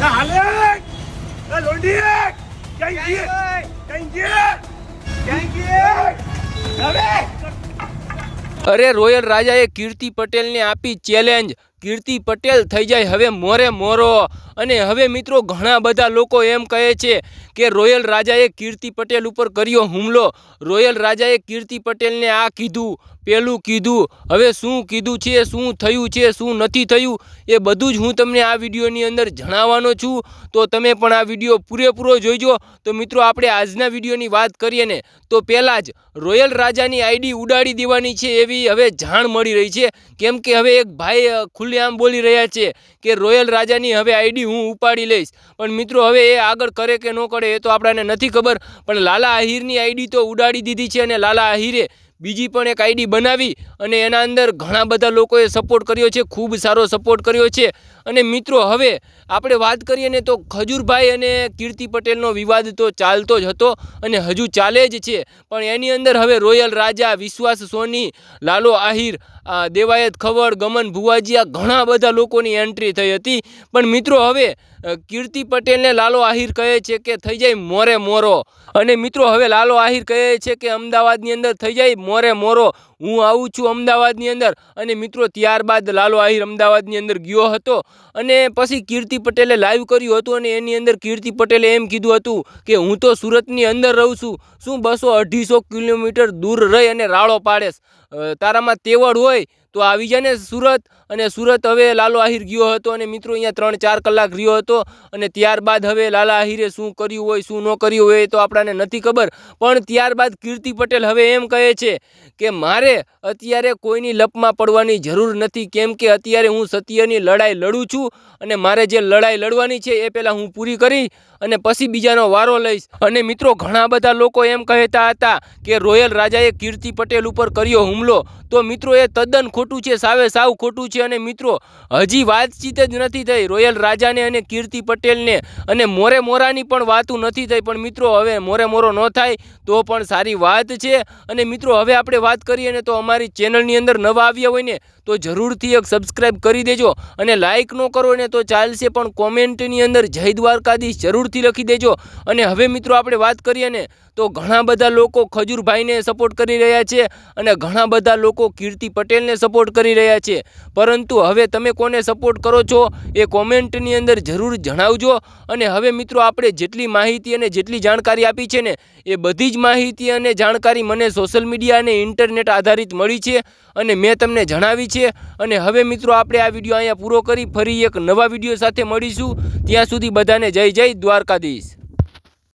હાલે! લોંડી ક્યાં ગઈ? ક્યાં ગઈ? હવે! અરે રોયલ રાજાએ કીર્તિ પટેલને આપી ચેલેન્જ કીર્તિ પટેલ થઈ જાય હવે મોરે મોરો. અને હવે મિત્રો ઘણા બધા લોકો એમ કહે છે કે રોયલ રાજાએ કીર્તિ પટેલ ઉપર કર્યો હુમલો. રોયલ રાજાએ કીર્તિ પટેલને આ કીધું પેલું કીધું. હવે શું કીધું છે શું થયું છે શું નથી થયું એ બધું જ હું તમને આ વિડીયોની અંદર જણાવવાનો છું. તો તમે પણ આ વીડિયો પૂરેપૂરો જોઈજો. તો મિત્રો આપણે આજના વિડીયોની વાત કરીએ ને તો પહેલાં જ રોયલ રાજાની આઈડી ઉડાડી દેવાની છે એવી હવે જાણ મળી રહી છે. કેમ કે હવે એક ભાઈ અ, ખુલ્લેઆમ બોલી રહ્યા છે કે રોયલ રાજાની હવે આઈડી હું ઉપાડી લઈશ. પણ મિત્રો, હવે એ આગળ કરે કે ન કરે એ તો આપણાને નથી ખબર. પણ લાલા આહિરની આઈડી તો ઉડાડી દીધી છે અને લાલા આહિરે બીજી પણ એક આઈડી બનાવી અને એના અંદર ઘણા બધા લોકોએ સપોર્ટ કર્યો છે, ખૂબ સારો સપોર્ટ કર્યો છે. અને મિત્રો, હવે આપણે વાત કરીએ ને તો ખજૂરભાઈ અને કીર્તિ પટેલનો વિવાદ તો ચાલતો જ હતો અને હજુ ચાલે જ છે. પણ એની અંદર હવે રોયલ રાજા, વિશ્વાસ સોની, લાલો આહિર દેવાયત ખવડ, ગમન ભુવાજીયા ઘણા બધા લોકોની એન્ટ્રી થઈ હતી. પણ મિત્રો, હવે કીર્તિ પટેલને લાલો આહિર કહે છે કે થઈ જાય મોરે મોરો. અને મિત્રો, હવે લાલો આહિર કહે છે કે અમદાવાદની અંદર થઈ જાય મોરે મોરો. હું આવું છું અમદાવાદની અંદર. અને મિત્રો, ત્યારબાદ લાલો આહિર અમદાવાદની અંદર ગયો હતો. અને પછી કીર્તિ પટેલે લાઈવ કર્યું હતું અને એની અંદર કીર્તિ પટેલે એમ કીધું હતું કે હું તો સુરતની અંદર રહું છું. શું બસો અઢીસો કિલોમીટર દૂર રહી અને રાળો પાડેશ તારામાં તેવડ હોય તો આવી જાય ને સુરત. અને સુરત હવે લાલો આહિર ગયો હતો અને મિત્રો અહીંયા ત્રણ ચાર કલાક રહ્યો હતો. અને ત્યારબાદ હવે લાલા આહિરે શું કર્યું હોય, શું ન કર્યું હોય તો આપણાને નથી ખબર. પણ ત્યારબાદ કીર્તિ પટેલ હવે એમ કહે છે કે મારે અત્યારે કોઈની લપમાં પડવાની જરૂર નથી. કેમ કે અત્યારે હું સત્યની લડાઈ લડું છું અને મારે જે લડાઈ લડવાની છે એ પહેલાં હું પૂરી કરી અને પછી બીજાનો વારો લઈશ. અને મિત્રો ઘણા બધા લોકો એમ કહેતા હતા કે રોયલ રાજાએ કીર્તિ પટેલ ઉપર કર્યો હુમલો. તો મિત્રો એ તદ્દન ખોટું છે, સાવે સાવ ખોટું છે અને મિત્રો, હજી વાતચીત જ નથી થઈ. રોયલ રાજાને અને કીર્તિ પટેલને અને મોરે મોરાની પણ વાતું નથી થઈ. પણ મિત્રો, હવે મોરે મોરો ન થાય તો પણ સારી વાત છે. અને મિત્રો, હવે આપણે વાત કરીએ ને તો અમારી ચેનલની અંદર નવા આવ્યા હોય ને, તો જરૂરથી એક સબસ્ક્રાઈબ કરી દેજો અને લાઇક ન કરો ને તો ચાલશે પણ કોમેન્ટની અંદર જય દ્વારકાધીશ જરૂરથી લખી દેજો. અને હવે મિત્રો, આપણે વાત કરીએ ને તો ઘણા બધા લોકો ખજૂરભાઈને સપોર્ટ કરી રહ્યા છે અને ઘણા બધા લોકો કીર્તિ પટેલને સપોર્ટ કરી રહ્યા છે. પરંતુ હવે તમે કોને સપોર્ટ કરો છો એ કોમેન્ટની અંદર જરૂર જણાવજો. અને હવે મિત્રો આપણે જેટલી માહિતી અને જેટલી જાણકારી આપી છે ને, એ બધી જ માહિતી અને જાણકારી મને સોશિયલ મીડિયા અને ઇન્ટરનેટ આધારિત મળી છે અને મેં તમને જણાવી છે. અને હવે મિત્રો આપણે આ વીડિયો અહીંયા પૂરો કરી ફરી એક નવા વીડિયો સાથે મળીશું. ત્યાં સુધી બધાને જય જય દ્વારકાધીશ.